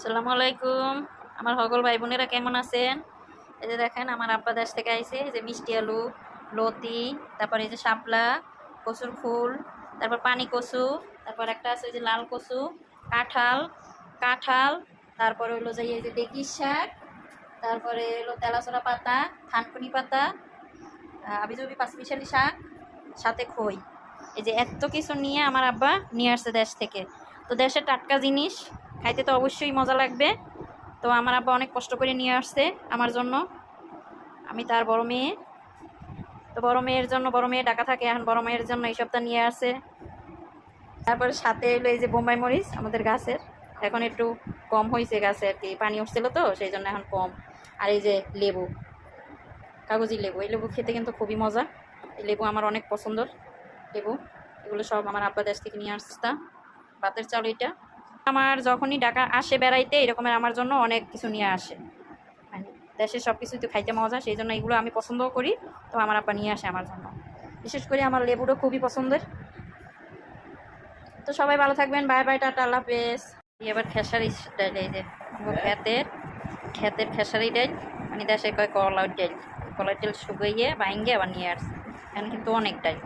আসসালামু আলাইকুম আমার সকল ভাই বোনেরা কেমন আছেন? এই যে দেখেন, আমার আব্বা দেশ থেকে এই যে মিষ্টি আলু, লতি, তারপর এই যে শাপলা, কচুর ফুল তারপর পানি কচু, তারপর একটা আছে যে লাল কচু, কাঁঠাল কাঁঠাল, তারপরে হলো যে এই যে ডেকির শাক, তারপরে হলো তেলাচড়া পাতা, থানকুনি পাতা আবিজবি পাঁচমিশালি শাক, সাথে খই। এই যে এত কিছু নিয়ে আমার আব্বা নিয়ে আসছে দেশ থেকে। তো দেশের টাটকা জিনিস খাইতে তো অবশ্যই মজা লাগবে। তো আমার আব্বা অনেক কষ্ট করে নিয়ে আসছে আমার জন্য। আমি তার বড় মেয়ে। তো বড় মেয়ের জন্য, বড় মেয়ে ডাকা থাকে, এখন বড় মেয়ের জন্য এই সপ্তাহ নিয়ে আসে তারপরে সাথে এলো এই যে বোম্বাই মরিচ, আমাদের গাছের। এখন একটু কম হয়েছে গাছে আর কি, পানি উঠছিল তো, সেই জন্য এখন কম। আর এই যে লেবু, কাগজি লেবু, এই লেবু খেতে কিন্তু খুবই মজা। এই লেবু আমার অনেক পছন্দর লেবু। এগুলো সব আমার আব্বা দেশ থেকে নিয়ে আসতাম ভাতের চাল এটা। আমার যখনই ডাকা আসে বেড়াইতে এরকমের আমার জন্য অনেক কিছু নিয়ে আসে। মানে দেশের সব কিছুই তো খাইতে মজা, সেই জন্য এগুলো আমি পছন্দও করি, তো আমার আব্বা নিয়ে আসে আমার জন্য। বিশেষ করে আমার লেবুটা খুবই পছন্দের। তো সবাই ভালো থাকবেন, বাই বাই, টাটা, আল্লাহ হাফেজ। এবার খেসারি ডাইল এই যে ক্ষেতের ক্ষেতের খেসারি ডাইল মানে দেশে কয় কলার ডাইল। কলার ডাইল শুকাইয়ে বাইঙ্গে আবার নিয়ে আসছে। এখানে কিন্তু অনেক ডাইল।